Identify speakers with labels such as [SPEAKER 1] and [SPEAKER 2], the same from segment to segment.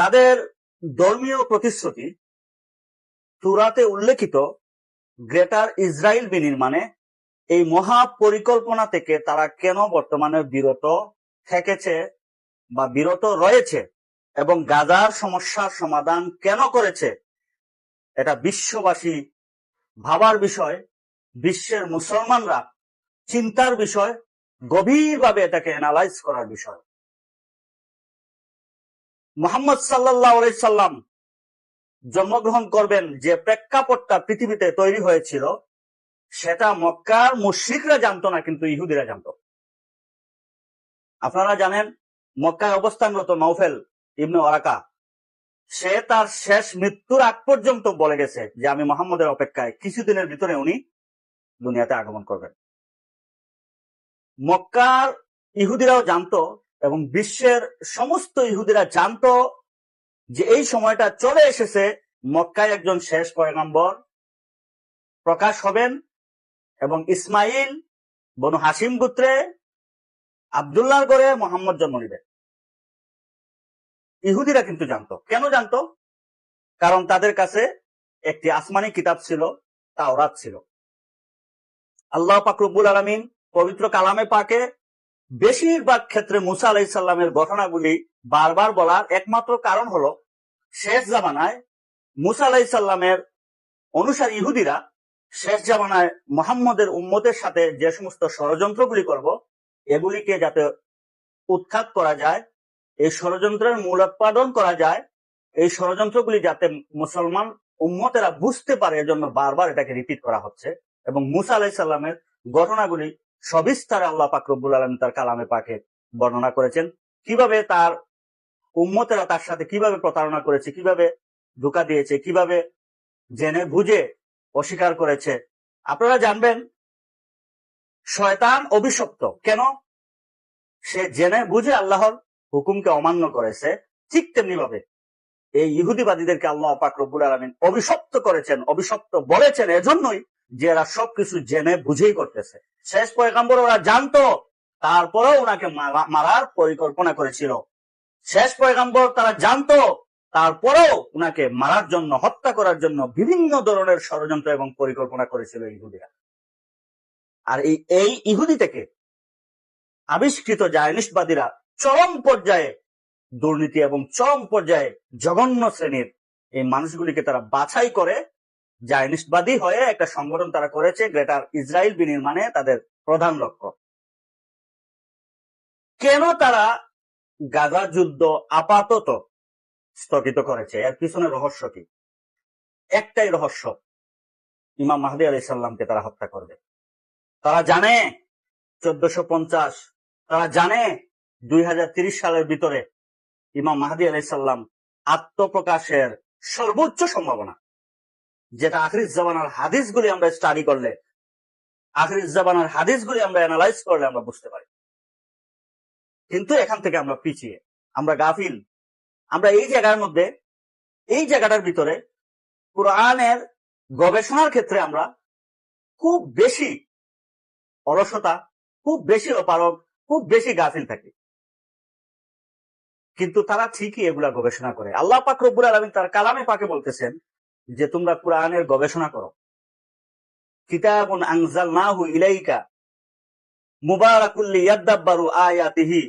[SPEAKER 1] তাদের ধর্মীয় প্রতিশ্রুতি তুরাতে উল্লেখিত গ্রেটার ইসরায়েল বিনির্মাণে এই মহা পরিকল্পনা থেকে তারা কেন বর্তমানে বিরত থেকেছে বা বিরত রয়েছে এবং গাজার সমস্যার সমাধান কেন করেছে, এটা বিশ্ববাসী ভাবার বিষয়, বিশ্বের মুসলমানরা চিন্তার বিষয়, গভীরভাবে এটাকে অ্যানালাইজ করার বিষয়। মোহাম্মদ সাল্লাহ সাল্লাম জন্মগ্রহণ করবেন যে প্রেক্ষাপটটা পৃথিবীতে তৈরি হয়েছিল, সেটা মক্কার মুশ্রিকরা জানতো না, কিন্তু ইহুদিরা জানতো। আপনারা জানেন, মক্কায় অবস্থানরত নৌফেল ইবনে ওরাকা সে তার শেষ মৃত্যুর আগ পর্যন্ত বলে গেছে যে, আমি মোহাম্মদের অপেক্ষায় কিছুদিনের ভিতরে উনি দুনিয়াতে আগমন করবেন। মক্কার ইহুদিরাও জানতো এবং বিশ্বের সমস্ত ইহুদিরা জানতো যে এই সময়টা চলে এসেছে। মক্কায় একজন শেষ পয়গম্বর প্রকাশ হবেন এবং ইসমাইল বনু হাসিম পুত্রে আবদুল্লাহর করে মোহাম্মদ জন্ম নিবেন। ইহুদিরা কিন্তু জানতো। কেন জানতো? কারণ তাদের কাছে একটি আসমানি কিতাব ছিল, তাওরাত ছিল। আল্লাহ পাকরুবুল আলমিন পবিত্র কালামে পাকে বেশিরভাগ ক্ষেত্রে মুসা আলাইসাল্লামের ঘটনাগুলি বারবার বলার একমাত্র কারণ হলো, শেষ জামানায় মুসা আলাইসাল্লামের অনুসারী ইহুদিরা শেষ জামানায় মোহাম্মদের উম্মতের সাথে যে সমস্ত ষড়যন্ত্রগুলি করব, এগুলিকে যাতে উৎখাত করা যায়, এই ষড়যন্ত্রের মূলোৎপাদন করা যায়, এই ষড়যন্ত্রগুলি যাতে মুসলমান উম্মতেরা বুঝতে পারে, এজন্য বারবার এটাকে রিপিট করা হচ্ছে এবং মুসা আলাইসাল্লামের ঘটনাগুলি সবিস্তারে আল্লাহ পাক রব্বুল আলম তার কালামে পাকে বর্ণনা করেছেন। কীভাবে তার উম্মতেরা তার সাথে কীভাবে প্রতারণা করেছে, কীভাবে ধোকা দিয়েছে, কীভাবে জেনে বুঝে অস্বীকার করেছে, আপনারা জানবেন শয়তান অভিশপ্ত। কেন? সে জেনে বুঝে আল্লাহর হুকুমকে অমান্য করেছে ঠিক তেমনি ভাবে এই ইহুদিবাদীদেরকে আল্লাহ পাক রব্বুল আলমিন অভিশপ্ত করেছেন, অভিশপ্ত বলেছেন। এজন্যই যে এরা সবকিছু জেনে বুঝেই করতেছে। শেষ পয়গাম্বর ওরা জানতো, তারপরেও ওনাকে মারার পরিকল্পনা করেছিল। শেষ পয়গাম্বর তারা জানতো, তারপরেও ওনাকে মারার জন্য, হত্যা করার জন্য বিভিন্ন ধরনের ষড়যন্ত্র এবং পরিকল্পনা করেছিল ইহুদিরা। আর এই এই ইহুদি থেকে আবিষ্কৃত জায়নিসবাদীরা চরম পর্যায়ে দুর্নীতি এবং চরম পর্যায়ে জঘন্য শ্রেণির এই মানুষগুলিকে তারা বাছাই করে জায়নিস্টবাদী হয়ে একটা সংগঠন তারা করেছে, গ্রেটার ইসরায়েল বিনির্মাণে তাদের প্রধান লক্ষ্য। কেন তারা গাজা যুদ্ধ আপাতত স্থগিত করেছে? এর পিছনে রহস্য কি? একটাই রহস্য, ইমাম মাহদি আলি সাল্লামকে তারা হত্যা করবে। তারা জানে চোদ্দশো পঞ্চাশ, তারা জানে দুই সালের ভিতরে ইমাম মাহাদি আলাই সাল্লাম আত্মপ্রকাশের সর্বোচ্চ সম্ভাবনা। যেটা আখরিজ জামানার হাদিসগুলি আমরা স্টাডি করলে আখরিজ জামানার হাদিসগুলি আমরা অ্যানালাইজ করলে আমরা বুঝতে পারি। কিন্তু এখান থেকে আমরা পিছিয়ে, আমরা গাফিল। আমরা এই জায়গার মধ্যে, এই জায়গাটার ভিতরে কোরআনের গবেষণার ক্ষেত্রে আমরা খুব বেশি অলসতা, খুব বেশি অপারক খুব বেশি গাফিল থাকি। কিন্তু তারা ঠিকই এগুলা গবেষণা করে। আল্লাহ পাক রব্বুল আলমিন তার কালামে পাকে বলতেছেন যে তোমরা কোরআনের গবেষণা করো। কিতাবুন আনজাল নাহু ইলাইকা মুবারাকুল্লি আয়াতিহি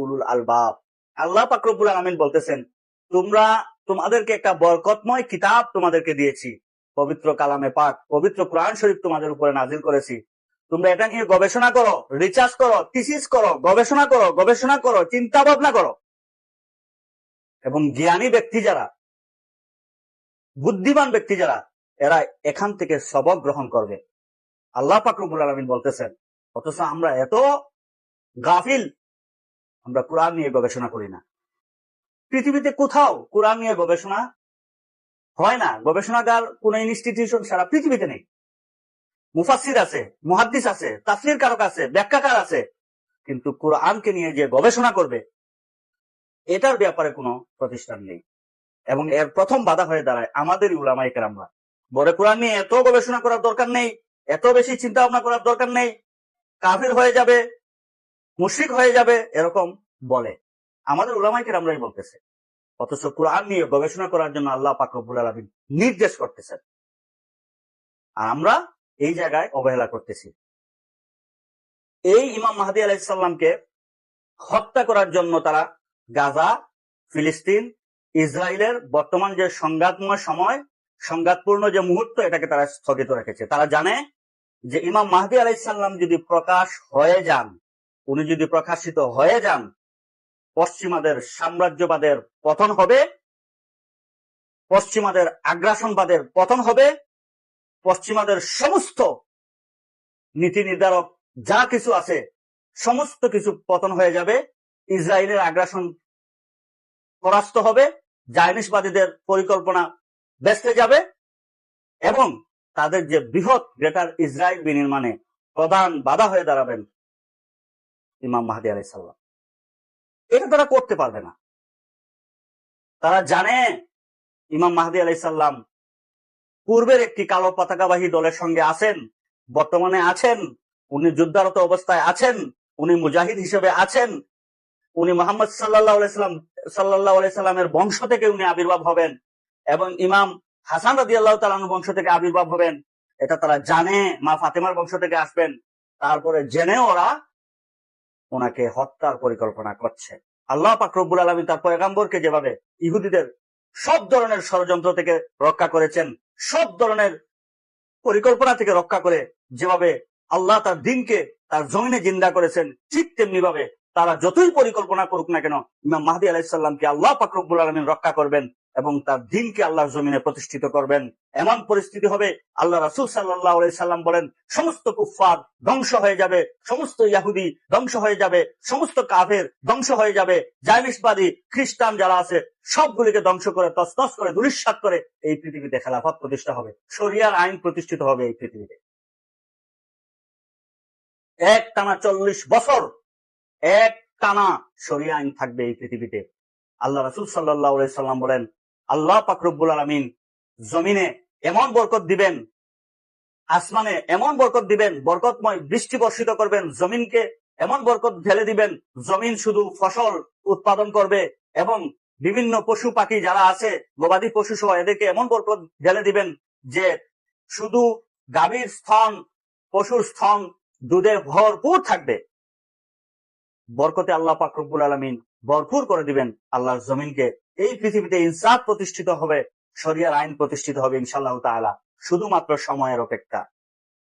[SPEAKER 1] উলুল আলবাব। আল্লাহ পাক রব্বুল আলামিন বলতেছেন, তোমরা তোমাদেরকে একটা বরকতময় কিতাব তোমাদেরকে দিয়েছি। পবিত্র কালামে পাক, পবিত্র কোরআন শরীফ তোমাদের উপরে নাজিল করেছি। তোমরা এটা নিয়ে গবেষণা করো রিচার্জ করো থিসিস করো, গবেষণা করো গবেষণা করো, চিন্তা ভাবনা করো। এবং জ্ঞানী ব্যক্তি যারা বুদ্ধিমান ব্যক্তি যারা, এরা এখান থেকে সবক গ্রহণ করবে। আল্লাহ পাকরুবুল আলমিন বলতেছেন, অথচ আমরা এত গাফিল, আমরা কোরআন নিয়ে গবেষণা করি না। পৃথিবীতে কোথাও কোরআন নিয়ে গবেষণা হয় না। গবেষণাগার, কোন ইনস্টিটিউশন সারা পৃথিবীতে নেই। মুফাসির আছে, মুহাদ্দিস আছে, তাফসির কারক আছে, ব্যাখ্যাকার আছে। কিন্তু কোরআনকে নিয়ে যে গবেষণা করবে, এটার ব্যাপারে কোনো প্রতিষ্ঠান নেই। এবং এর প্রথম বাধা হয়ে দাঁড়ায় আমাদের উলামাই কেরামরা। বড় কোরআন নিয়ে এত গবেষণা করার দরকার নেই, এত বেশি চিন্তা ভাবনা করার দরকার নেই। কাফির হয়ে যাবে মুশিক হয়ে যাবে, এরকম বলে। আমাদের উলামাই কেরামরাই বলতেছে। অথচ কোরআন নিয়ে গবেষণা করার জন্য আল্লাহ পাক রব্বুল আলমিন নির্দেশ করতেছেন। আর আমরা এই জায়গায় অবহেলা করতেছি। এই ইমাম মাহাদি আলাইসাল্লামকে হত্যা করার জন্য তারা গাজা, ফিলিস্তিন ইসরায়েলের বর্তমান যে সংঘাতময় সময়, সংঘাতপূর্ণ যে মুহূর্ত, এটাকে তারা স্থগিত রেখেছে। তারা জানে যে ইমাম মাহদি আলাইসাল্লাম যদি প্রকাশ হয়ে যান, উনি যদি প্রকাশিত হয়ে যান, পশ্চিমাদের সাম্রাজ্যবাদের পতন হবে, পশ্চিমাদের আগ্রাসনবাদের পতন হবে, পশ্চিমাদের সমস্ত নীতি নির্ধারক যা কিছু আছে, সমস্ত কিছু পতন হয়ে যাবে, ইসরায়েলের আগ্রাসন পরাস্ত হবে জায়নিসবাদীদের পরিকল্পনা বেসতে যাবে এবং তাদের যে বৃহৎ গ্রেটার ইসরায়েল বিনির্মাণে প্রধান বাধা হয়ে দাঁড়াবেন ইমাম মাহাদি আলাইসাল্লাম এটা তারা করতে পারবে না। তারা জানে ইমাম মাহাদি আলাইসাল্লাম পূর্বের একটি কালো পতাকাবাহী দলের সঙ্গে আছেন, বর্তমানে আছেন, উনি যুদ্ধারত অবস্থায় আছেন, উনি মুজাহিদ হিসেবে আছেন উনি মোহাম্মদ সাল্লাহ সাল্লাম সাল্লাহ সাল্লামের বংশ থেকে উনি আবির্ভাব হবেন এবং ইমাম হাসান রাজি আল্লাহ তালানোর বংশ থেকে আবির্ভাব হবেন। এটা তারা জানে, মা ফাতেমার বংশ থেকে আসবেন। তারপরে জেনে ওরা ওনাকে হত্যার পরিকল্পনা করছে। আল্লাহ পাকরবুল আলমী তার পয়গাম্বরকে যেভাবে ইহুদিদের সব ধরনের ষড়যন্ত্র থেকে রক্ষা করেছেন, সব ধরনের পরিকল্পনা থেকে রক্ষা করে যেভাবে আল্লাহ তার দিনকে তার জমিনে জিন্দা করেছেন, ঠিক তেমনি ভাবে তারা যতই পরিকল্পনা করুক না কেন, ইমাম মাহদি আলাইসাল্লামকে আল্লাহ পাকরবুল আলমিন রক্ষা করবেন এবং তার দিনকে আল্লাহর জমিনে প্রতিষ্ঠিত করবেন। এমন পরিস্থিতি হবে, আল্লাহ রাসুল সাল্লাহ সাল্লাম বলেন, সমস্ত কুফার ধ্বংস হয়ে যাবে, সমস্ত ইয়াহুদি ধ্বংস হয়ে যাবে, সমস্ত কাফের ধ্বংস হয়ে যাবে জাইনিসবাদী খ্রিস্টান যারা আছে, সবগুলিকে ধ্বংস করে তসনস করে দুলিশ্বাত করে এই পৃথিবীতে খেলাফত প্রতিষ্ঠা হবে, শরিয়ার আইন প্রতিষ্ঠিত হবে এই পৃথিবীতে। এক টানা চল্লিশ বছর এক টানা শরিয়া আইন থাকবে এই পৃথিবীতে। আল্লাহ সাল্লাম বলেন, আল্লাহ আলমিন জমিনে এমন বরকত দিবেন, আসমানে এমন বরকত দিবেন, বরকতময় বৃষ্টি বর্ষিত করবেন, জমিনকে এমন বরকত ঢেলে দিবেন, জমিন শুধু ফসল উৎপাদন করবে এবং বিভিন্ন পশু পাখি যারা আছে, গবাদি পশু সহ এদেরকে এমন বরকত ঢেলে দিবেন যে শুধু গাভীর স্থন, পশুর স্থন, দুধে ভরপুর থাকবে। বরকতে আল্লাহ পাকরবুল আলমিন ভরপুর করে দিবেন আল্লাহর জমিনকে। এই পৃথিবীতে ইনসাফ প্রতিষ্ঠিত হবে, শরিয়ার আইন প্রতিষ্ঠিত হবে ইনশাল্লাহ তালা শুধুমাত্র সময়ের অপেক্ষা।